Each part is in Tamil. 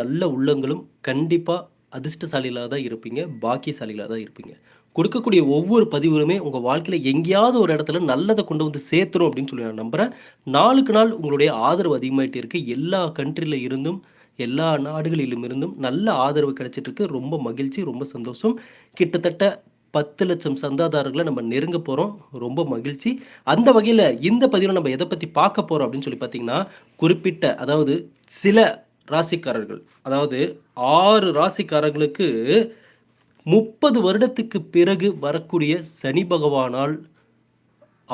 நல்ல உள்ளங்களும் கண்டிப்பாக அதிர்ஷ்டசாலிகளாக தான் இருப்பீங்க. பாக்கியசாலிகளாக தான் இருப்பீங்க. கொடுக்கக்கூடிய ஒவ்வொரு பதிவுகளுமே உங்கள் வாழ்க்கையில் எங்கேயாவது ஒரு இடத்துல நல்லதை கொண்டு வந்து சேர்த்துரும் அப்படின்னு சொல்லி நான் நம்புகிறேன் நாளுக்கு நாள் உங்களுடைய ஆதரவு அதிகமாகிட்டு இருக்குது எல்லா கண்ட்ரியில் இருந்தும், எல்லா நாடுகளிலும் இருந்தும் நல்ல ஆதரவு கிடைச்சிட்டு இருக்கு. ரொம்ப மகிழ்ச்சி, ரொம்ப சந்தோஷம். கிட்டத்தட்ட பத்து லட்சம் சந்தாதாரர்களை நம்ம நெருங்க போகிறோம் ரொம்ப மகிழ்ச்சி. அந்த வகையில் இந்த பதிவில் நம்ம எதை பற்றி பார்க்க போகிறோம் அப்படின்னு சொல்லி பார்த்தீங்கன்னா, குறிப்பிட்ட அதாவது சில ராசிக்காரர்கள், அதாவது ஆறு ராசிக்காரர்களுக்கு 30 வருடத்துக்கு பிறகு வரக்கூடிய சனி பகவானால்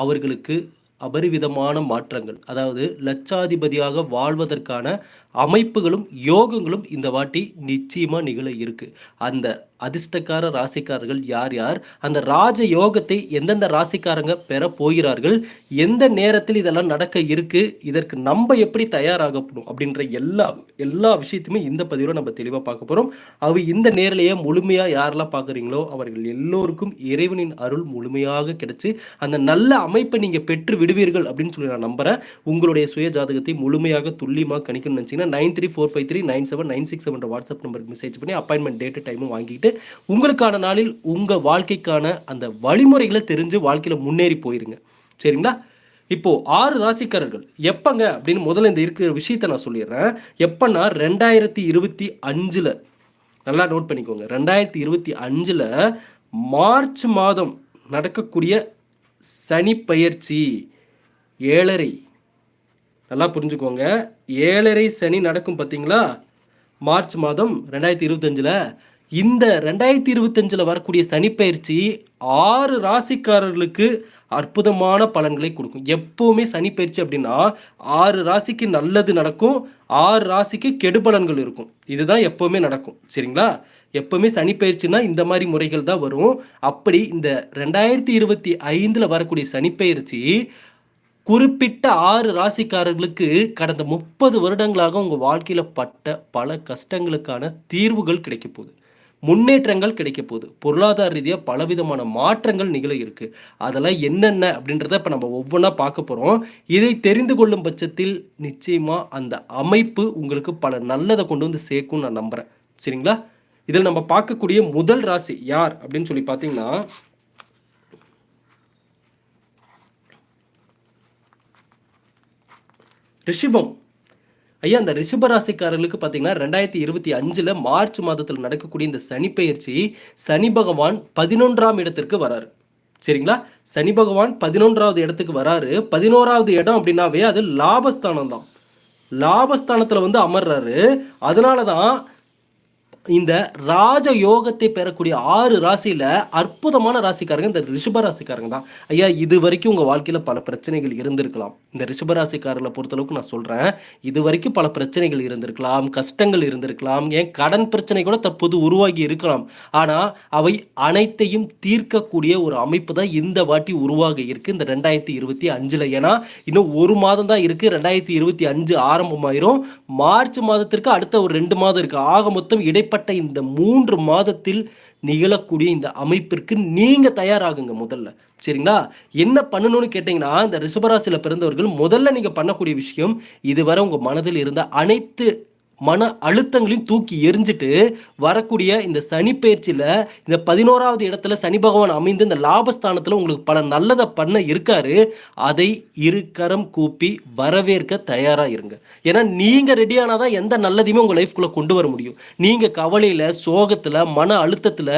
அவர்களுக்கு அபரிவிதமான மாற்றங்கள். அதாவது லட்சாதிபதியாக வாழ்வதற்கான அமைப்புகளும், யோகங்களும் இந்த வாட்டி நிச்சயமாக நிகழ இருக்கு. அந்த அதிர்ஷ்டக்கார ராசிக்காரர்கள் யார் யார்? அந்த ராஜ யோகத்தை எந்தெந்த ராசிக்காரங்க பெற போகிறார்கள்? எந்த நேரத்தில் இதெல்லாம் நடக்க இருக்கு? இதற்கு நம்ப எப்படி தயாராகப்படும் அப்படின்ற எல்லா எல்லா விஷயத்தையுமே இந்த பதிவில் நம்ம தெளிவாக பார்க்க போகிறோம் அவ இந்த நேரிலேயே முழுமையாக யாரெல்லாம் பார்க்குறீங்களோ, அவர்கள் எல்லோருக்கும் இறைவனின் அருள் முழுமையாக கிடைச்சு, அந்த நல்ல அமைப்பை நீங்கள் பெற்று விடுவீர்கள் அப்படின்னு சொல்லி நான் நம்புறேன். உங்களுடைய சுய ஜாதகத்தை முழுமையாக துல்லியமாக கணிக்கணும்னு நினைச்சீங்கன்னா 9345396796 என்ற வாட்ஸ்அப் நம்பருக்கு மெசேஜ் பண்ணி அப்பாயின்மெண்ட் டேட்டு, டைமும் வாங்கிட்டு உங்களுக்கான நாளில் உங்கள் வாழ்க்கைக்கான அந்த வழிமுறைகளை தெரிஞ்சு வாழ்க்கையில் முன்னேறி போயிருங்க. சரிங்களா? இப்போ ஆறு ராசிக்காரர்கள் எப்பங்க அப்படின்னு முதல்ல இந்த இருக்கிற விஷயத்த நான் சொல்லிடுறேன். எப்பன்னா 2025ல நல்லா நோட் பண்ணிக்கோங்க. 2025ல மார்ச் மாதம் நடக்கக்கூடிய சனி பயிற்சி ஏழரை நல்லா புரிஞ்சுக்கோங்க. 7.5 சனி நடக்கும் பார்த்தீங்களா? மார்ச் மாதம் 2025ல இந்த 2025ல வரக்கூடிய சனிப்பயிற்சி ஆறு ராசிக்காரர்களுக்கு அற்புதமான பலன்களை கொடுக்கும். எப்போவுமே சனிப்பயிற்சி அப்படின்னா ஆறு ராசிக்கு நல்லது நடக்கும். ஆறு ராசிக்கு கெடுபலன்கள் இருக்கும். இதுதான் எப்போவுமே நடக்கும். சரிங்களா? எப்போவுமே சனிப்பயிற்சினா இந்த மாதிரி முறைகள் தான் வரும். அப்படி இந்த 2025ல வரக்கூடிய சனிப்பயிற்சி குறிப்பிட்ட ஆறு ராசிக்காரர்களுக்கு கடந்த 30 வருடங்களாக உங்கள் வாழ்க்கையில் பட்ட பல கஷ்டங்களுக்கான தீர்வுகள் கிடைக்கப் போகுது. முன்னேற்றங்கள் கிடைக்கப் போகுது. பொருளாதார ரீதியாக பலவிதமான மாற்றங்கள் நிகழ இருக்கு. அதெல்லாம் என்னென்ன அப்படின்றத இப்போ நம்ம ஒவ்வொன்றா பார்க்க போகிறோம் இதை தெரிந்து கொள்ளும் பட்சத்தில் நிச்சயமாக அந்த அமைப்பு உங்களுக்கு பல நல்லதை கொண்டு வந்து சேர்க்கும்னு நான் நம்புகிறேன் சரிங்களா? இதில் நம்ம பார்க்கக்கூடிய முதல் ராசி யார் அப்படின்னு சொல்லி பார்த்தீங்கன்னா ரிஷிபம். ஐயா அந்த ரிஷபராசிக்காரர்களுக்கு பார்த்தீங்கன்னா ரெண்டாயிரத்தி இருபத்தி அஞ்சில் மார்ச் மாதத்தில் நடக்கக்கூடிய இந்த சனி பெயர்ச்சி, சனி பகவான் 11ஆம் இடத்திற்கு வராரு. சரிங்களா? சனி பகவான் 11வது இடத்துக்கு வராரு. 11வது இடம் அப்படின்னாவே அது லாபஸ்தானம் தான். லாபஸ்தானத்தில் வந்து அமர்றாரு. அதனால தான் இந்த ராஜ யோகத்தை பெறக்கூடிய ஆறு ராசியில் அற்புதமான ராசிக்காரங்க இந்த ரிஷப ராசிக்காரங்க தான். ஐயா இது வரைக்கும் உங்கள் வாழ்க்கையில் பல பிரச்சனைகள் இருந்திருக்கலாம். இந்த ரிஷப ராசிக்காரர்கள பொறுத்தளவுக்கு நான் சொல்கிறேன் இது வரைக்கும் பல பிரச்சனைகள் இருந்திருக்கலாம். கஷ்டங்கள் இருந்திருக்கலாம். ஏன் கடன் பிரச்சனை கூட தற்போது உருவாகி இருக்கலாம். ஆனால் அவை அனைத்தையும் தீர்க்கக்கூடிய ஒரு அமைப்பு தான் இந்த வாட்டி உருவாக இருக்குது இந்த 2025ல ஏன்னா இன்னும் ஒரு மாதம் தான் இருக்கு. 2025 ஆரம்பமாயிரும். மார்ச் மாதத்திற்கு அடுத்த ஒரு ரெண்டு மாதம் இருக்குது ஆக மொத்தம் இடைப்பட்ட இந்த மூன்று மாதத்தில் நிகழக்கூடிய இந்த அமைப்பிற்கு நீங்கள் தயாராகுங்க முதல்ல. சரிங்களா? என்ன பண்ணணும்னு கேட்டிங்கன்னா இந்த ரிஷபராசியில் பிறந்தவர்கள் முதல்ல நீங்கள் பண்ணக்கூடிய விஷயம், இதுவரை உங்கள் மனதில் இருந்த அனைத்து மன அழுத்தங்களையும் தூக்கி எரிஞ்சிட்டு வரக்கூடிய இந்த சனி பயிற்சியில் இந்த 11வது இடத்துல சனி பகவான் அமைந்து இந்த லாபஸ்தானத்தில் உங்களுக்கு பல நல்லதை பண்ண இருக்காரு. அதை இருக்கரம் கூப்பி வரவேற்க தயாராக இருங்க. ஏன்னா நீங்கள் ரெடியானால் தான் எந்த நல்லதையுமே உங்கள் லைஃப்குள்ளே கொண்டு வர முடியும். நீங்கள் கவலையில் சோகத்தில் மன அழுத்தத்தில்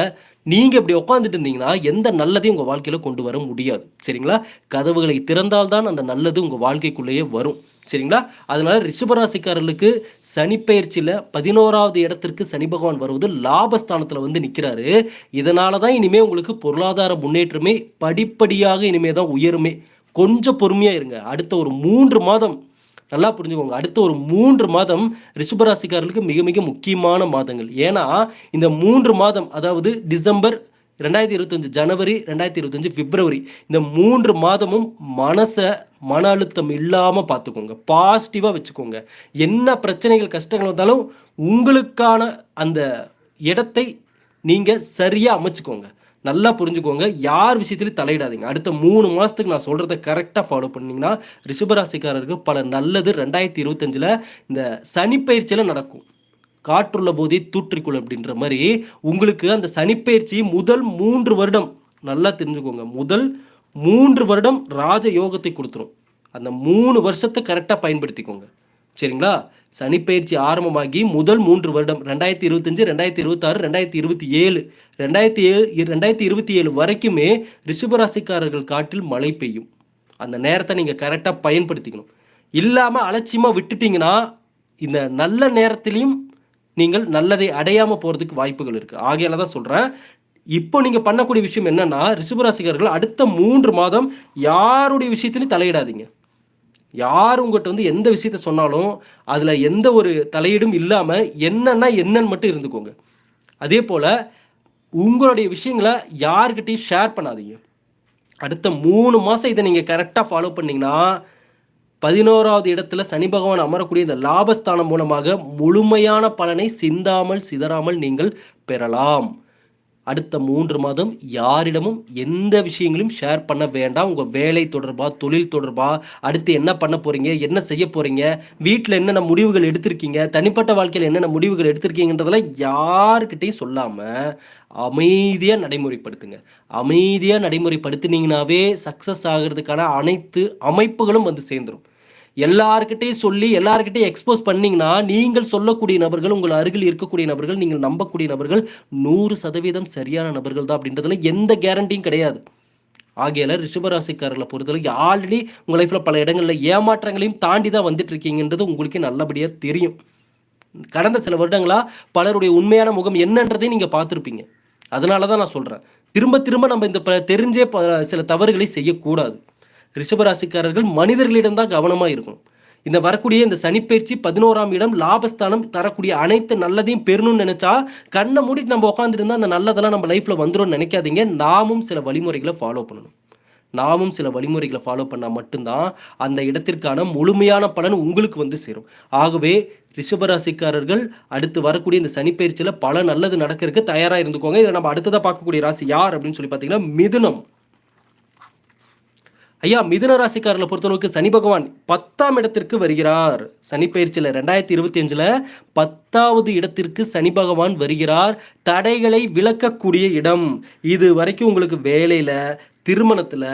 நீங்கள் இப்படி உட்காந்துட்டு இருந்தீங்கன்னா, எந்த நல்லதையும் உங்கள் வாழ்க்கையில் கொண்டு வர முடியாது. சரிங்களா? கதவுகளை திறந்தால் தான் அந்த நல்லது உங்கள் வாழ்க்கைக்குள்ளேயே வரும். சரிங்களா? அதனால ரிஷபராசிக்காரர்களுக்கு சனி பெயர்ச்சியில 11வது இடத்திற்கு சனி பகவான் வருவது லாபஸ்தானத்தில் வந்து நிற்கிறாரு இதனால தான் இனிமே உங்களுக்கு பொருளாதார முன்னேற்றமே படிப்படியாக இனிமே தான் உயருமே. கொஞ்சம் பொறுமையாக இருங்க. அடுத்த ஒரு மூன்று மாதம் நல்லா புரிஞ்சுக்கோங்க. அடுத்த ஒரு மூன்று மாதம் ரிஷபராசிக்காரர்களுக்கு மிக மிக முக்கியமான மாதங்கள். ஏன்னா இந்த மூன்று மாதம் அதாவது டிசம்பர் 2025 ஜனவரி, 2025 பிப்ரவரி இந்த மூன்று மாதமும் மனசை மன அழுத்தம் இல்லாமல் பார்த்துக்கோங்க. பாசிட்டிவாக வச்சுக்கோங்க. என்ன பிரச்சனைகள், கஷ்டங்கள் வந்தாலும் உங்களுக்கான அந்த இடத்தை நீங்கள் சரியாக அமைச்சுக்கோங்க. நல்லா புரிஞ்சுக்கோங்க. யார் விஷயத்துலையும் தலையிடாதீங்க. அடுத்த மூணு மாதத்துக்கு நான் சொல்கிறத கரெக்டாக ஃபாலோ பண்ணிங்கன்னா ரிஷபராசிக்காரருக்கு பல நல்லது 2025ல இந்த சனிப்பயிற்சியில் நடக்கும். காற்றுள்ள போதே தூற்றிக்கொள் அப்படின்ற மாதிரி உங்களுக்கு அந்த சனிப்பயிற்சி முதல் மூன்று வருடம் நல்லா தெரிஞ்சுக்கோங்க முதல் மூன்று வருடம் ராஜ யோகத்தை கொடுத்துரும். அந்த மூணு வருஷத்தை கரெக்டாக பயன்படுத்திக்கோங்க. சரிங்களா? சனிப்பயிற்சி ஆரம்பமாகி முதல் மூன்று வருடம் ரெண்டாயிரத்தி இருபத்தஞ்சு ரெண்டாயிரத்தி இருபத்தாறு ரெண்டாயிரத்தி இருபத்தி ஏழு ரெண்டாயிரத்தி ஏழு ரெண்டாயிரத்தி இருபத்தி ஏழு வரைக்குமே ரிஷபராசிக்காரர்கள் காட்டில் மழை பெய்யும். அந்த நேரத்தை நீங்கள் கரெக்டாக பயன்படுத்திக்கணும். இல்லாமல் அலட்சியமாக விட்டுட்டீங்கன்னா இந்த நல்ல நேரத்திலையும் நீங்கள் நல்லதை அடையாமல் போகிறதுக்கு வாய்ப்புகள் இருக்குது ஆகையால தான் சொல்கிறேன் இப்போ நீங்கள் பண்ணக்கூடிய விஷயம் என்னன்னா ரிஷபராசிக்காரர்கள் அடுத்த மூன்று மாதம் யாருடைய விஷயத்திலையும் தலையிடாதீங்க. யார் உங்கள்கிட்ட வந்து எந்த விஷயத்த சொன்னாலும் அதில் எந்த ஒரு தலையீடும் இல்லாமல் என்னன்னா என்னன்னு மட்டும் இருந்துக்கோங்க. அதே போல் உங்களுடைய விஷயங்களை யார்கிட்டையும் ஷேர் பண்ணாதீங்க. அடுத்த மூணு மாதம் இதை நீங்கள் கரெக்டாக ஃபாலோ பண்ணிங்கன்னா பதினோராவது இடத்துல சனி பகவான் அமரக்கூடிய இந்த லாபஸ்தானம் மூலமாக முழுமையான பலனை சிந்தாமல் சிதறாமல் நீங்கள் பெறலாம். அடுத்த மூன்று மாதம் யாரிடமும் எந்த விஷயங்களையும் ஷேர் பண்ண வேண்டாம். உங்கள் வேலை தொடர்பா தொழில் தொடர்பா அடுத்து என்ன பண்ண போகிறீங்க என்ன செய்ய போகிறீங்க வீட்டில் என்னென்ன முடிவுகள் எடுத்திருக்கீங்க தனிப்பட்ட வாழ்க்கையில் என்னென்ன முடிவுகள் எடுத்திருக்கீங்கன்றதெல்லாம் யாருக்கிட்டையும் சொல்லாமல் அமைதியாக நடைமுறைப்படுத்துங்க. அமைதியாக நடைமுறைப்படுத்தினீங்கனாவே சக்ஸஸ் ஆகிறதுக்கான அனைத்து அமைப்புகளும் வந்து சேர்ந்துடும் எல்லார்கிட்டையும் சொல்லி எல்லார்கிட்டையும் எக்ஸ்போஸ் பண்ணீங்கன்னா நீங்கள் சொல்லக்கூடிய நபர்கள் உங்கள் அருகில் இருக்கக்கூடிய நபர்கள் நீங்கள் நம்பக்கூடிய நபர்கள் நூறு சதவீதம் சரியான நபர்கள் தான் அப்படின்றதுல எந்த கேரண்டியும் கிடையாது. ஆகையால ரிஷபராசிக்காரர்களை பொறுத்தவரைக்கும் ஆல்ரெடி உங்கள் லைஃப்பில் பல இடங்களில் ஏமாற்றங்களையும் தாண்டி தான் வந்துட்டு இருக்கீங்கன்றது உங்களுக்கு நல்லபடியாக தெரியும். கடந்த சில வருடங்களாக பலருடைய உண்மையான முகம் என்னன்றதையும் நீங்கள் பார்த்துருப்பீங்க. அதனால தான் நான் சொல்கிறேன் திரும்ப திரும்ப நம்ம இந்த ப- தெரிஞ்சே ப- சில தவறுகளை செய்யக்கூடாது. ரிஷபராசிக்காரர்கள் மனிதர்களிடம் தான் கவனமாக இருக்கணும். இந்த வரக்கூடிய இந்த சனிப்பயிற்சி பதினோராம் இடம் லாபஸ்தானம் தரக்கூடிய அனைத்து நல்லதையும் பெறணும்னு நினைச்சா கண்ணை மூடிட்டு நம்ம உட்காந்துருந்தா அந்த நல்லதெல்லாம் நம்ம லைஃப்ல வந்துரும்னு நினைக்காதீங்க. நாமும் சில வழிமுறைகளை ஃபாலோ பண்ணணும். நாமும் சில வழிமுறைகளை ஃபாலோ பண்ணால் மட்டும்தான் அந்த இடத்திற்கான முழுமையான பலன் உங்களுக்கு வந்து சேரும். ஆகவே ரிஷபராசிக்காரர்கள் அடுத்து வரக்கூடிய இந்த சனிப்பயிற்சியில் பல நல்லது நடக்கிறதுக்கு தயாராக இருந்துக்கோங்க. இதை நம்ம அடுத்ததாக பார்க்கக்கூடிய ராசி யார் அப்படின்னு சொல்லி பார்த்தீங்கன்னா மிதுனம். ஐயா மிதுன ராசிக்காரர்களை பொறுத்தளவுக்கு சனி பகவான் பத்தாம் இடத்திற்கு வருகிறார். சனி பயிற்சியில் ரெண்டாயிரத்தி இருபத்தி அஞ்சில் பத்தாவது இடத்திற்கு சனி பகவான் வருகிறார். தடைகளை விளக்கக்கூடிய இடம். இது வரைக்கும் உங்களுக்கு வேலையில் திருமணத்தில்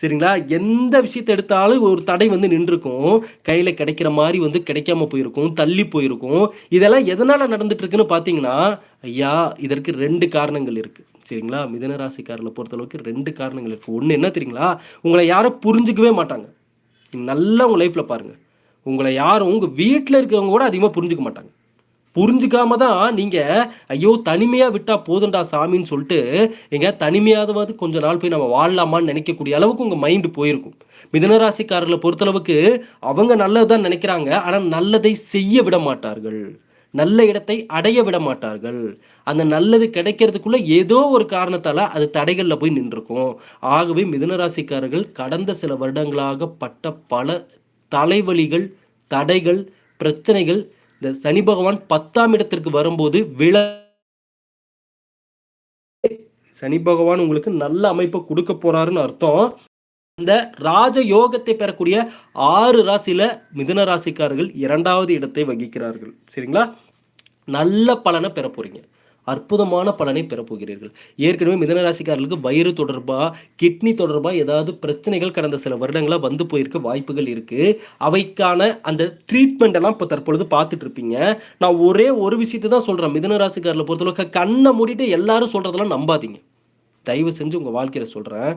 சரிங்களா? எந்த விஷயத்தை எடுத்தாலும் ஒரு தடை வந்து நின்றுருக்கும். கையில் கிடைக்கிற மாதிரி வந்து கிடைக்காம போயிருக்கும் தள்ளி போயிருக்கும். இதெல்லாம் எதனால் நடந்துட்டு இருக்குன்னு பார்த்தீங்கன்னா ஐயா இதற்கு ரெண்டு காரணங்கள் இருக்குது சரிங்களா? மிதன ராசிக்காரர்களை பொறுத்தளவுக்கு ரெண்டு காரணங்கள் இருக்குது ஒன்று என்ன தெரியுங்களா? உங்களை யாரும் புரிஞ்சுக்கவே மாட்டாங்க. நல்லா உங்கள் லைஃப்பில் பாருங்கள் உங்களை யாரும் உங்கள் வீட்டில் இருக்கிறவங்க கூட அதிகமாக புரிஞ்சுக்க மாட்டாங்க. புரிஞ்சுக்காம தான் நீங்கள் ஐயோ தனிமையாக விட்டால் போதும்டா சாமின்னு சொல்லிட்டு எங்க தனிமையாவது கொஞ்ச நாள் போய் நம்ம வாழலாமான்னு நினைக்கக்கூடிய அளவுக்கு உங்கள் மைண்டு போயிருக்கும். மிதனராசிக்காரர்களை பொறுத்தளவுக்கு அவங்க நல்லது தான் நினைக்கிறாங்க. ஆனால் நல்லதை செய்ய விட மாட்டார்கள். நல்ல இடத்தை அடைய விட மாட்டார்கள் அந்த நல்லது கிடைக்கிறதுக்குள்ள ஏதோ ஒரு காரணத்தால அது தடைகளில் போய் நின்றுருக்கும். ஆகவே மிதுனராசிக்காரர்கள் கடந்த சில வருடங்களாக பட்ட பல தலைவலிகள் தடைகள் பிரச்சனைகள் இந்த சனி பகவான் பத்தாம் இடத்திற்கு வரும்போது விழ சனி பகவான் உங்களுக்கு நல்ல அமைப்பை கொடுக்க போறாருன்னு அர்த்தம். இந்த ராஜ யோகத்தை பெறக்கூடிய ஆறு ராசியில மிதுன ராசிக்காரர்கள் இரண்டாவது இடத்தை வகிக்கிறார்கள். சரிங்களா? நல்ல பலனை பெற போறீங்க. அற்புதமான பலனை பெறப்போகிறீர்கள் ஏற்கனவே மிதன ராசிக்காரர்களுக்கு வயிறு தொடர்பா கிட்னி தொடர்பா ஏதாவது பிரச்சனைகள் கடந்த சில வருடங்களா வந்து போயிருக்க வாய்ப்புகள் இருக்கு. அவைக்கான அந்த ட்ரீட்மெண்ட் எல்லாம் இப்போ தற்பொழுது பார்த்துட்டு இருப்பீங்க. நான் ஒரே ஒரு விஷயத்தை தான் சொல்றேன். மிதன ராசிக்காரர்களை பொறுத்தளவுக்கு கண்ணை மூடிட்டு எல்லாரும் சொல்றதெல்லாம் நம்பாதீங்க. தயவு செஞ்சு உங்கள் வாழ்க்கையில் சொல்கிறேன்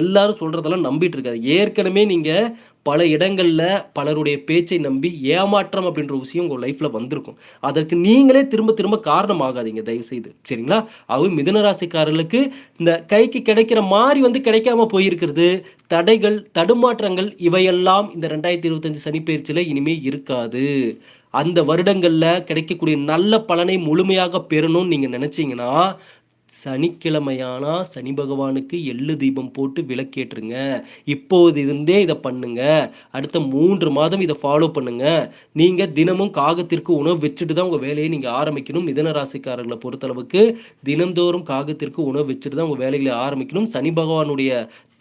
எல்லாரும் சொல்கிறதெல்லாம் நம்பிட்டு இருக்காது. ஏற்கனவே நீங்கள் பல இடங்களில் பலருடைய பேச்சை நம்பி ஏமாற்றம் அப்படின்ற விஷயம் உங்கள் லைஃப்பில் வந்திருக்கும். அதற்கு நீங்களே திரும்ப திரும்ப காரணம் ஆகாதீங்க தயவு செய்து. சரிங்களா? அவர் மிதனராசிக்காரர்களுக்கு இந்த கைக்கு கிடைக்கிற மாதிரி வந்து கிடைக்காம போயிருக்கிறது தடைகள் தடுமாற்றங்கள் இவையெல்லாம் இந்த ரெண்டாயிரத்தி இருபத்தஞ்சு சனிப்பெயர்ச்சியில் இனிமே இருக்காது. அந்த வருடங்களில் கிடைக்கக்கூடிய நல்ல பலனை முழுமையாக பெறணும்னு நீங்கள் நினச்சிங்கன்னா சனிக்கிழமையானா சனி பகவானுக்கு எள்ளு தீபம் போட்டு விளக்கேற்றுங்க. இப்போது இருந்தே இதை பண்ணுங்க. அடுத்த மூன்று மாதம் இதை ஃபாலோ பண்ணுங்க. நீங்க தினமும் காகத்திற்கு உணவு வச்சுட்டு தான் உங்க வேலையை நீங்க ஆரம்பிக்கணும். மிதன ராசிக்காரர்களை பொறுத்தளவுக்கு தினந்தோறும் காகத்திற்கு உணவு வச்சுட்டு தான் உங்க வேலைகளை ஆரம்பிக்கணும். சனி பகவானுடைய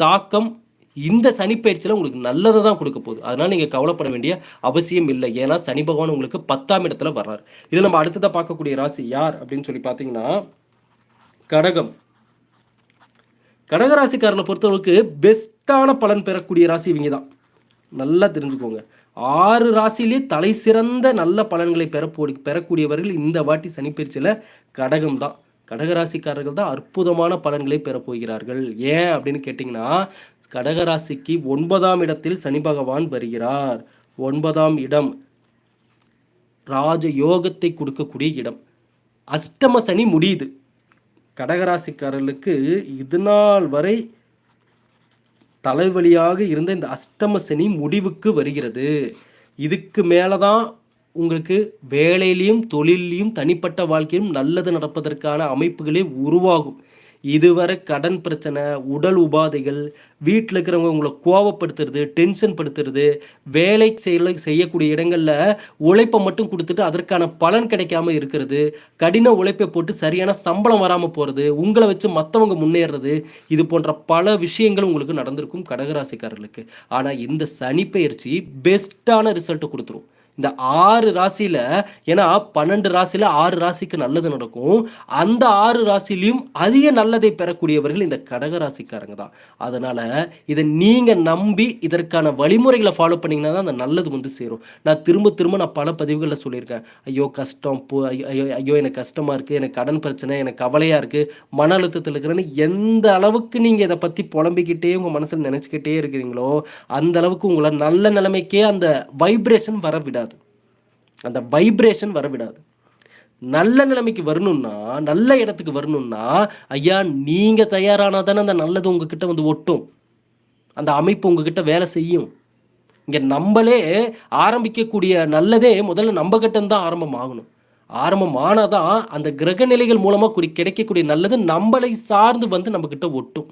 தாக்கம் இந்த சனிப்பயிற்சியில் உங்களுக்கு நல்லதை தான் கொடுக்க போகுது. அதனால் நீங்கள் கவலைப்பட வேண்டிய அவசியம் இல்லை. ஏன்னா சனி பகவான் உங்களுக்கு பத்தாம் இடத்துல வர்றார். இதில் நம்ம அடுத்ததாக பார்க்கக்கூடிய ராசி யார் அப்படின்னு சொல்லி பார்த்தீங்கன்னா கடகம். கடகராசிக்காரனை பொறுத்தளவுக்கு பெஸ்ட்டான பலன் பெறக்கூடிய ராசி இவங்க தான் நல்லா தெரிஞ்சுக்கோங்க. ஆறு ராசியிலே தலை சிறந்த நல்ல பலன்களை பெறப்போ பெறக்கூடியவர்கள் இந்த வாட்டி சனிப்பயிற்சியில் கடகம் தான் கடகராசிக்காரர்கள் தான் அற்புதமான பலன்களை பெறப்போகிறார்கள் ஏன் அப்படின்னு கேட்டிங்கன்னா கடகராசிக்கு ஒன்பதாம் இடத்தில் சனி பகவான் வருகிறார். ஒன்பதாம் இடம் ராஜ யோகத்தை கொடுக்கக்கூடிய இடம். அஷ்டம சனி முடியுது. கடகராசிக்காரர்களுக்கு இது நாள் வரை தலைவலியாக இருந்த இந்த அஷ்டம சனி முடிவுக்கு வருகிறது. இதுக்கு மேலே தான் உங்களுக்கு வேலையிலையும் தொழிலையும் தனிப்பட்ட வாழ்க்கையிலும் நல்லது நடப்பதற்கான அமைப்புகளே உருவாகும். இதுவரை கடன் பிரச்சனை உடல் உபாதைகள் வீட்டில் இருக்கிறவங்க உங்களை கோவப்படுத்துறது டென்ஷன் படுத்துறது வேலை செய்ய செய்யக்கூடிய இடங்களில் உழைப்பை மட்டும் கொடுத்துட்டு அதற்கான பலன் கிடைக்காம இருக்கிறது கடின உழைப்பை போட்டு சரியான சம்பளம் வராமல் போகிறது உங்களை வச்சு மற்றவங்க முன்னேறது இது போன்ற பல விஷயங்கள் உங்களுக்கு நடந்திருக்கும் கடகராசிக்காரர்களுக்கு. ஆனால் இந்த சனி பயிற்சி பெஸ்ட்டான ரிசல்ட்டை கொடுத்துரும். இந்த ஆறு ராசியில் ஏன்னா பன்னெண்டு ராசியில் ஆறு ராசிக்கு நல்லது நடக்கும். அந்த ஆறு ராசிலையும் அதிக நல்லதை பெறக்கூடியவர்கள் இந்த கடக ராசிக்காரங்க தான். அதனால் இதை நீங்கள் நம்பி இதற்கான வழிமுறைகளை ஃபாலோ பண்ணிங்கன்னா தான் அந்த நல்லது வந்து சேரும். நான் திரும்ப திரும்ப நான் பல பதிவுகளில் சொல்லியிருக்கேன். ஐயோ கஷ்டம் போ ஐயோ ஐயோ எனக்கு கஷ்டமாக இருக்குது எனக்கு கடன் பிரச்சனை எனக்கு கவலையாக இருக்குது மன அழுத்தத்தில் இருக்கிறேன்னு எந்த அளவுக்கு நீங்கள் இதை பற்றி புலம்பிக்கிட்டே உங்கள் மனசில் நினச்சிக்கிட்டே இருக்கிறீங்களோ அந்த அளவுக்கு உங்களை நல்ல நிலைமைக்கே அந்த வைப்ரேஷன் வர விடாது. அந்த வைப்ரேஷன் வர விடாது நல்ல நிலைமைக்கு வரணும்னா நல்ல இடத்துக்கு வரணும்னா ஐயா நீங்கள் தயாரானா தானே அந்த நல்லது உங்ககிட்ட வந்து ஒட்டும். அந்த அமைப்பு உங்ககிட்ட வேலை செய்யும். இங்கே நம்மளே ஆரம்பிக்கக்கூடிய நல்லதே முதல்ல நம்ம கிட்ட தான் ஆரம்பம் ஆகணும் ஆரம்பம் ஆனாதான் அந்த கிரக நிலைகள் மூலமாக குடி கிடைக்கக்கூடிய நல்லது நம்மளை சார்ந்து வந்து நம்மக்கிட்ட ஒட்டும்.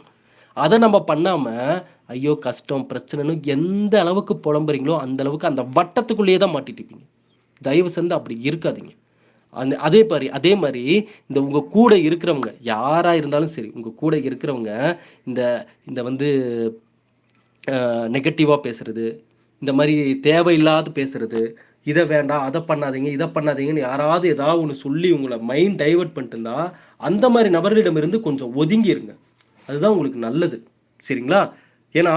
அதை நம்ம பண்ணாமல் ஐயோ கஷ்டம் பிரச்சனைன்னு எந்த அளவுக்கு புலம்புறீங்களோ அந்த அளவுக்கு அந்த வட்டத்துக்குள்ளேயே தான் மாட்டிட்டு இருப்பீங்க. தயவு செஞ்சு அப்படி இருக்காதீங்க. அந்த அதே மாதிரி அதே மாதிரி இந்த உங்கள் கூட இருக்கிறவங்க யாராக இருந்தாலும் சரி உங்கள் கூட இருக்கிறவங்க இந்த இந்த வந்து நெகட்டிவாக பேசுகிறது இந்த மாதிரி தேவையில்லாத பேசுகிறது இதை வேண்டாம் அதை பண்ணாதீங்க இதை பண்ணாதீங்கன்னு யாராவது ஏதாவது ஒன்று சொல்லி உங்களை மைண்ட் டைவர்ட் பண்ணிட்டு இருந்தா அந்த மாதிரி நபர்களிடமிருந்து கொஞ்சம் ஒதுங்கி இருங்க அதுதான் உங்களுக்கு நல்லது. சரிங்களா? ஏன்னா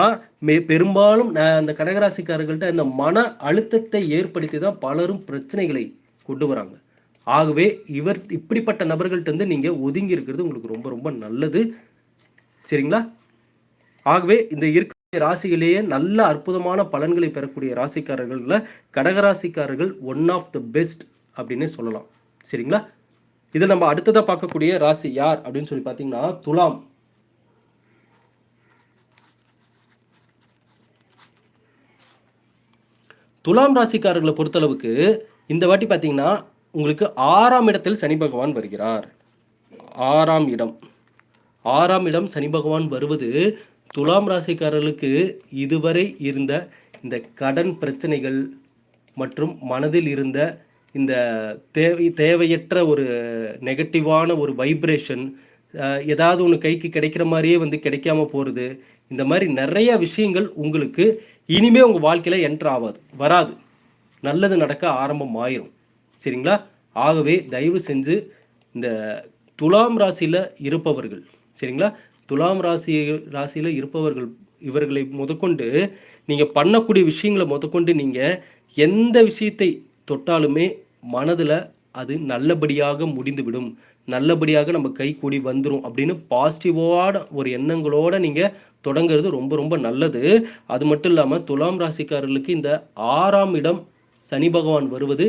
மே பெரும்பாலும் அந்த கடகராசிக்காரர்கள்ட்ட இந்த மன அழுத்தத்தை ஏற்படுத்தி தான் பலரும் பிரச்சனைகளை கொண்டு வராங்க. ஆகவே இவர் இப்படிப்பட்ட நபர்கள்ட்ட இருந்து நீங்கள் ஒதுங்கி இருக்கிறது உங்களுக்கு ரொம்ப ரொம்ப நல்லது. சரிங்களா? ஆகவே இந்த இருக்க ராசிகளிலேயே நல்ல அற்புதமான பலன்களை பெறக்கூடிய ராசிக்காரர்களில் கடகராசிக்காரர்கள் ஒன் ஆஃப் த பெஸ்ட் அப்படின்னே சொல்லலாம். சரிங்களா? இதில் நம்ம அடுத்ததாக பார்க்கக்கூடிய ராசி யார் அப்படின்னு சொல்லி பார்த்தீங்கன்னா துலாம். துலாம் ராசிக்காரர்களை பொறுத்தளவுக்கு இந்த வாட்டி பார்த்தீங்கன்னா உங்களுக்கு ஆறாம் இடத்தில் சனி பகவான் வருகிறார். ஆறாம் இடம். ஆறாம் இடம் சனி பகவான் வருவது துலாம் ராசிக்காரர்களுக்கு இதுவரை இருந்த இந்த கடன் பிரச்சனைகள் மற்றும் மனதில் இருந்த இந்த தேவை தேவையற்ற ஒரு நெகட்டிவான ஒரு வைப்ரேஷன் ஏதாவது ஒன்று கைக்கு கிடைக்கிற மாதிரியே வந்து கிடைக்காம போகிறது இந்த மாதிரி நிறைய விஷயங்கள் உங்களுக்கு இனிமே உங்கள் வாழ்க்கையில் என்ட்ரு ஆகாது வராது. நல்லது நடக்க ஆரம்பம் ஆயிரும். சரிங்களா? ஆகவே தயவு செஞ்சு இந்த துலாம் ராசியில் இருப்பவர்கள் சரிங்களா? துலாம் ராசி ராசியில் இருப்பவர்கள் இவர்களை முதற்கொண்டு நீங்கள் பண்ணக்கூடிய விஷயங்களை முதற்கொண்டு நீங்கள் எந்த விஷயத்தை தொட்டாலுமே மனதில் அது நல்லபடியாக முடிந்துவிடும். நல்லபடியாக நம்ம கை கூடி வந்துடும் அப்படின்னு பாசிட்டிவோட ஒரு எண்ணங்களோடு நீங்கள் தொடங்குறது ரொம்ப ரொம்ப நல்லது. அது மட்டும் இல்லாமல் துலாம் ராசிக்காரர்களுக்கு இந்த ஆறாம் இடம் சனி பகவான் வருவது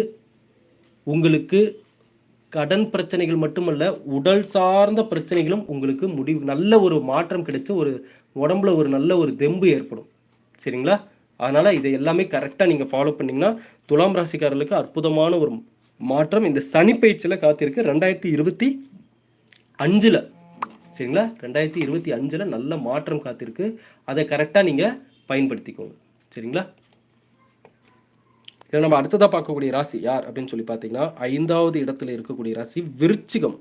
உங்களுக்கு கடன் பிரச்சனைகள் மட்டுமல்ல உடல் சார்ந்த பிரச்சனைகளும் உங்களுக்கு முடிவு நல்ல ஒரு மாற்றம் கிடைச்சி ஒரு உடம்புல ஒரு நல்ல ஒரு தெம்பு ஏற்படும். சரிங்களா? அதனால் இதை எல்லாமே கரெக்டாக நீங்கள் ஃபாலோ பண்ணிங்கன்னா துலாம் ராசிக்காரர்களுக்கு அற்புதமான ஒரு மாற்றம் இந்த சனி பயிற்சியில் காத்திருக்கு. ரெண்டாயிரத்தி இருபத்தி அஞ்சில் சரிங்களா? ரெண்டாயிரத்தி இருபத்தி அஞ்சில் நல்ல மாற்றம் காத்திருக்கு. அதை கரெக்டாக நீங்கள் பயன்படுத்திக்கோங்க. சரிங்களா? இதில் நம்ம அடுத்ததாக பார்க்கக்கூடிய ராசி யார் அப்படின்னு சொல்லி பார்த்தீங்கன்னா ஐந்தாவது இடத்துல இருக்கக்கூடிய ராசி விருச்சிகம்.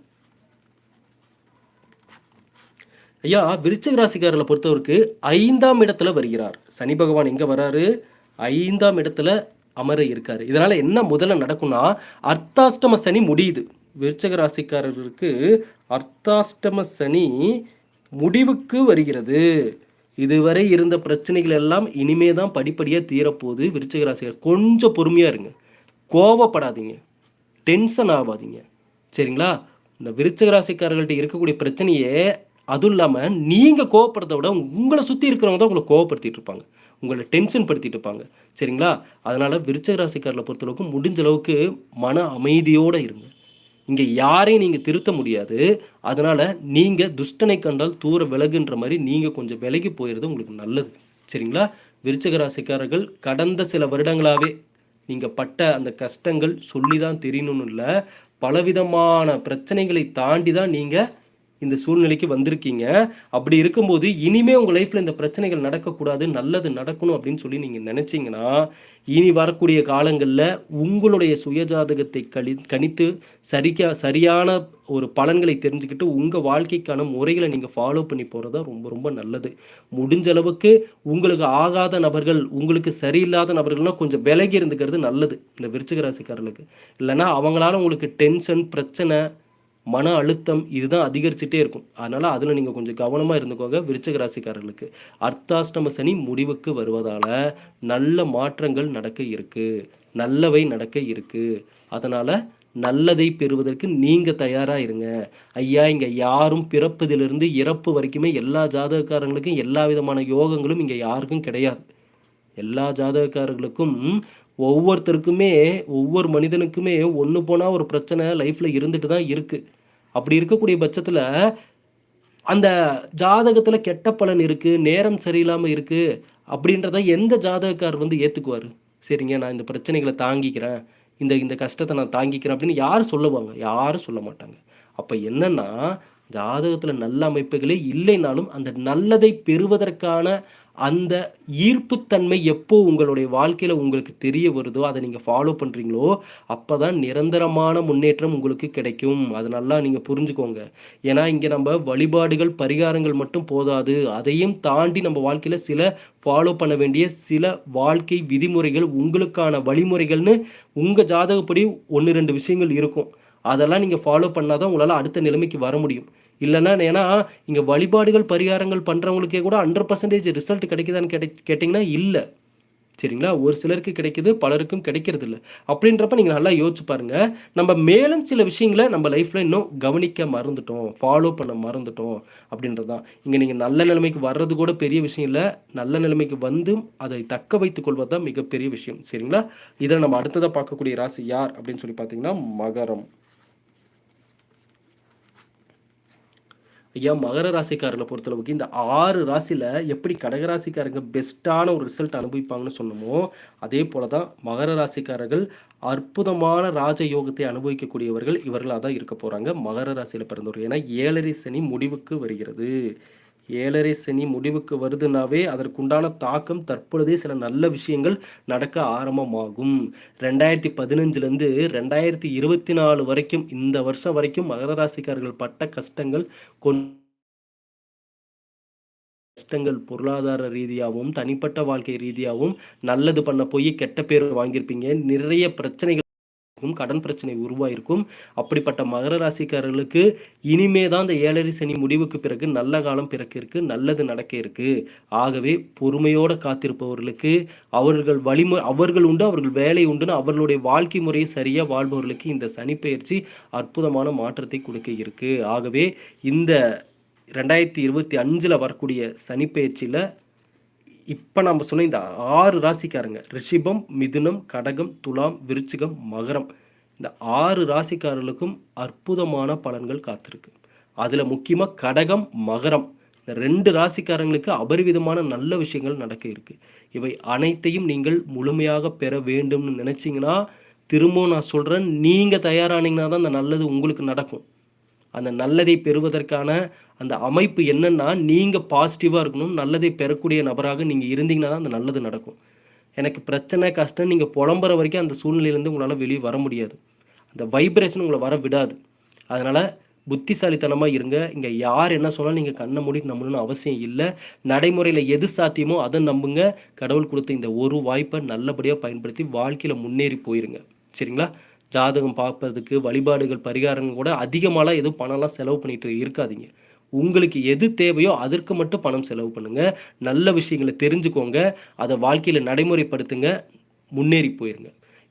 ஐயா விருச்சிக ராசிக்காரர்களை பொறுத்தவருக்கு ஐந்தாம் இடத்துல வருகிறார். சனி பகவான் எங்கே வராரு? ஐந்தாம் இடத்துல அமர இருக்காரு. இதனால் என்ன முதல்ல நடக்கும்னா அர்த்தாஷ்டம சனி முடியுது. விருச்சக ராசிக்காரர்களுக்கு அர்த்தாஷ்டம சனி முடிவுக்கு வருகிறது. இதுவரை இருந்த பிரச்சனைகள் எல்லாம் இனிமே தான் படிப்படியாக தீரப்போகுது விருச்சக ராசிக்கார். கொஞ்சம் பொறுமையாக இருங்க. கோவப்படாதீங்க. டென்ஷன் ஆகாதீங்க. சரிங்களா? இந்த விருச்சக ராசிக்காரர்கள்ட்ட இருக்கக்கூடிய பிரச்சனையே அதுவும் இல்லாமல் நீங்கள் கோவப்படுறத விட உங்களை சுற்றி இருக்கிறவங்க தான் உங்களை கோவப்படுத்திட்டு இருப்பாங்க. உங்களை டென்ஷன் படுத்திட்டு இருப்பாங்க. சரிங்களா? அதனால் விருச்சக ராசிக்காரில் பொறுத்தளவுக்கு முடிஞ்ச அளவுக்கு மன அமைதியோடு இருங்க. இங்கே யாரையும் நீங்கள் திருத்த முடியாது. அதனால் நீங்கள் துஷ்டனை கண்டால் தூர விலகுன்ற மாதிரி நீங்கள் கொஞ்சம் விலகி போயிடுறது உங்களுக்கு நல்லது. சரிங்களா? விருச்சக ராசிக்காரர்கள் கடந்த சில வருடங்களாகவே நீங்கள் பட்ட அந்த கஷ்டங்கள் சொல்லி தான் தெரியணும்னு இல்லை. பலவிதமான பிரச்சனைகளை தாண்டி தான் நீங்கள் இந்த சூழ்நிலைக்கு வந்திருக்கீங்க. அப்படி இருக்கும்போது இனிமே உங்கள் லைஃப்பில் இந்த பிரச்சனைகள் நடக்கக்கூடாது நல்லது நடக்கணும் அப்படின்னு சொல்லி நீங்கள் நினச்சிங்கன்னா இனி வரக்கூடிய காலங்களில் உங்களுடைய சுயஜாதகத்தை கழி கணித்து சரிக்கா சரியான ஒரு பலன்களை தெரிஞ்சுக்கிட்டு உங்கள் வாழ்க்கைக்கான முறைகளை நீங்கள் ஃபாலோ பண்ணி போகிறது தான் ரொம்ப ரொம்ப நல்லது. முடிஞ்ச அளவுக்கு உங்களுக்கு ஆகாத நபர்கள் உங்களுக்கு சரியில்லாத நபர்கள்னால் கொஞ்சம் விலகி இருந்துக்கிறது நல்லது இந்த விருச்சிக ராசிக்காரர்களுக்கு. இல்லைன்னா அவங்களால உங்களுக்கு டென்ஷன் பிரச்சனை மன அழுத்தம் இதுதான் அதிகரிச்சுட்டே இருக்கும். அதனால் அதில் நீங்கள் கொஞ்சம் கவனமாக இருந்துக்கோங்க விருச்சக ராசிக்காரர்களுக்கு. அர்த்தாஷ்டம சனி முடிவுக்கு வருவதால் நல்ல மாற்றங்கள் நடக்க இருக்குது நல்லவை நடக்க இருக்குது அதனால் நல்லதை பெறுவதற்கு நீங்கள் தயாராக இருங்க. ஐயா இங்கே யாரும் பிறப்பதிலிருந்து இறப்பு வரைக்குமே எல்லா ஜாதகக்காரங்களுக்கும் எல்லா விதமான யோகங்களும் இங்கே யாருக்கும் கிடையாது. எல்லா ஜாதகக்காரர்களுக்கும் ஒவ்வொருத்தருக்குமே ஒவ்வொரு மனிதனுக்குமே ஒன்று போனால் ஒரு பிரச்சனை லைஃப்பில் இருந்துட்டு தான் இருக்குது அப்படி இருக்கக்கூடிய பட்சத்தில் அந்த ஜாதகத்தில் கெட்ட பலன் இருக்குது நேரம் சரியில்லாமல் இருக்குது அப்படின்றத எந்த ஜாதகக்கார் வந்து ஏற்றுக்குவார் சரிங்க நான் இந்த பிரச்சனைகளை தாங்கிக்கிறேன் இந்த இந்த கஷ்டத்தை நான் தாங்கிக்கிறேன் அப்படின்னு யார் சொல்லுவாங்க. யாரும் சொல்ல மாட்டாங்க. அப்போ என்னென்னா ஜாதகத்தில் நல்ல அமைப்புகளே இல்லைனாலும் அந்த நல்லதை பெறுவதற்கான அந்த ஈர்ப்புத்தன்மை எப்போ உங்களுடைய வாழ்க்கையில் உங்களுக்கு தெரிய வருதோ அதை நீங்கள் ஃபாலோ பண்ணுறீங்களோ அப்போ தான் நிரந்தரமான முன்னேற்றம் உங்களுக்கு கிடைக்கும். அது நல்லா நீங்கள் புரிஞ்சுக்கோங்க. ஏன்னா இங்கே நம்ம வழிபாடுகள் பரிகாரங்கள் மட்டும் போதாது. அதையும் தாண்டி நம்ம வாழ்க்கையில் சில ஃபாலோ பண்ண வேண்டிய சில வாழ்க்கை விதிமுறைகள் உங்களுக்கான வழிமுறைகள்னு உங்கள் ஜாதகப்படி ஒன்று ரெண்டு விஷயங்கள் இருக்கும். அதெல்லாம் நீங்கள் ஃபாலோ பண்ணால் தான் உங்களால் அடுத்த நிலைமைக்கு வர முடியும். இல்லைன்னா ஏன்னா இங்கே வழிபாடுகள் பரிகாரங்கள் பண்ணுறவங்களுக்கே கூட ஹண்ட்ரட் பர்சன்டேஜ் ரிசல்ட் கிடைக்குதான்னு கேட்ட கேட்டிங்கன்னா இல்லை. சரிங்களா? ஒரு சிலருக்கு கிடைக்குது பலருக்கும் கிடைக்கிறது இல்லை அப்படின்றப்ப நீங்கள் நல்லா யோசிச்சு பாருங்க. நம்ம மேலும் சில விஷயங்களை நம்ம லைஃப்பில் இன்னும் கவனிக்க மறந்துட்டோம் ஃபாலோ பண்ண மறந்துட்டோம் அப்படின்றது தான் இங்கே நீங்கள் நல்ல நிலைமைக்கு வர்றது கூட பெரிய விஷயம் இல்லை. நல்ல நிலைமைக்கு வந்தும் அதை தக்க வைத்துக் கொள்வது தான் மிகப்பெரிய விஷயம். சரிங்களா? இதில் நம்ம அடுத்ததாக பார்க்கக்கூடிய ராசி யார் அப்படின்னு சொல்லி பார்த்தீங்கன்னா மகரம். ஐயா மகர ராசிக்காரர்களை பொறுத்தளவுக்கு இந்த ஆறு ராசியில் எப்படி கடகராசிக்காரங்க பெஸ்ட்டான ஒரு ரிசல்ட் அனுபவிப்பாங்கன்னு சொன்னோமோ அதே போல தான் மகர ராசிக்காரர்கள் அற்புதமான ராஜயோகத்தை அனுபவிக்கக்கூடியவர்கள் இவர்களாக தான் இருக்க போகிறாங்க மகர ராசியில் பிறந்தவர். ஏன்னா ஏழரை சனி முடிவுக்கு வருகிறது. ஏழரை சனி முடிவுக்கு வருதுனாவே அதற்குண்டான தாக்கம் தற்பொழுதே சில நல்ல விஷயங்கள் நடக்க ஆரம்பமாகும். ரெண்டாயிரத்தி பதினஞ்சுலேருந்து ரெண்டாயிரத்தி இருபத்தி நாலு வரைக்கும் இந்த வருஷம் வரைக்கும் மகர ராசிக்காரர்கள் பட்ட கஷ்டங்கள் கொண் கஷ்டங்கள் பொருளாதார ரீதியாகவும் தனிப்பட்ட வாழ்க்கை ரீதியாகவும் நல்லது பண்ண போய் கெட்ட பேர் வாங்கியிருப்பீங்க. நிறைய பிரச்சனைகள் இருக்கும் கடன் பிரச்சனை உருவாயிருக்கும். அப்படிப்பட்ட மகர ராசிக்காரர்களுக்கு இனிமே தான் இந்த ஏழரை சனி முடிவுக்கு பிறகு நல்ல காலம் பிறக்க இருக்கு நல்லது நடக்க இருக்கு. ஆகவே பொறுமையோட காத்திருப்பவர்களுக்கு அவர்கள் வழிமு அவர்கள் உண்டு அவர்கள் வேலை உண்டுன்னு அவர்களுடைய வாழ்க்கை முறையை சரியாக வாழ்பவர்களுக்கு இந்த சனி பயிற்சி அற்புதமான மாற்றத்தை கொடுக்க இருக்கு. ஆகவே இந்த ரெண்டாயிரத்தி இருபத்தி அஞ்சில் வரக்கூடிய சனிப்பெயர்ச்சியில் இப்போ நம்ம சொன்ன இந்த ஆறு ராசிக்காரங்க ரிஷிபம் மிதுனம் கடகம் துலாம் விருச்சிகம் மகரம் இந்த ஆறு ராசிக்காரர்களுக்கும் அற்புதமான பலன்கள் காத்திருக்கு. அதில் முக்கியமாக கடகம் மகரம் இந்த ரெண்டு ராசிக்காரங்களுக்கு அபரிவிதமான நல்ல விஷயங்கள் நடக்க இருக்கு. இவை அனைத்தையும் நீங்கள் முழுமையாக பெற வேண்டும்னு நினச்சிங்கன்னா திரும்பவும் நான் சொல்கிறேன் நீங்கள் தயாரானீங்கன்னா தான் இந்த நல்லது உங்களுக்கு நடக்கும். அந்த நல்லதை பெறுவதற்கான அந்த அமைப்பு என்னன்னா நீங்கள் பாசிட்டிவாக இருக்கணும் நல்லதை பெறக்கூடிய நபராக நீங்கள் இருந்தீங்கன்னா தான் அந்த நல்லது நடக்கும் எனக்கு பிரச்சனை கஷ்டம் நீங்கள் புலம்புற வரைக்கும் அந்த சூழ்நிலையிலேருந்து உங்களால் வெளியே வர முடியாது அந்த வைப்ரேஷன் உங்களை வர விடாது அதனால் புத்திசாலித்தனமாக இருங்க. இங்கே யார் என்ன சொன்னாலும் நீங்கள் கண்ணை மூடி நம்பணும்னு அவசியம் இல்லை நடைமுறையில் எது சாத்தியமோ அதை நம்புங்க. கடவுள் கொடுத்த இந்த ஒரு வாய்ப்பை நல்லபடியாக பயன்படுத்தி வாழ்க்கையில் முன்னேறி போயிருங்க. சரிங்களா? ஜாதகம் பார்ப்பதுக்கு வழிபாடுகள், பரிகாரங்கள் கூட அதிகமாகலாம் எதுவும் பணம்லாம் செலவு பண்ணிட்டு இருக்காதிங்க உங்களுக்கு எது தேவையோ அதற்கு மட்டும் பணம் செலவு பண்ணுங்கள் நல்ல விஷயங்கள தெரிஞ்சுக்கோங்க. அதை வாழ்க்கையில் நடைமுறைப்படுத்துங்க. முன்னேறி போயிருங்க.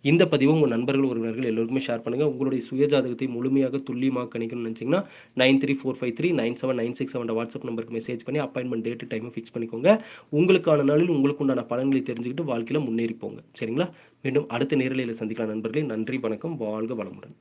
இந்த பதிவு உங்கள் நண்பர்கள், உறவினர்கள் எல்லோருக்குமே ஷேர் பண்ணுங்கள் உங்களுடைய சுயஜாதகத்தை முழுமையாக துல்லியமாக கணிக்கணும்னு நினைச்சிங்கன்னா nine three four five three nine seven nine six seven WhatsApp நம்பருக்கு மெசேஜ் பண்ணி அப்பாயின்மெண்ட் டேட், டைம ஃபிக்ஸ் பண்ணிக்கோங்க. உங்களுக்கான நாளில் உங்களுக்கு உண்டான பலன்களை தெரிஞ்சுக்கிட்டு வாழ்க்கையில் முன்னேறி போங்க. சரிங்களா? மீண்டும் அடுத்த நேரலையில் சந்திக்கலாம் நண்பர்களே. நன்றி, வணக்கம். வாழ்க வளமுடன்.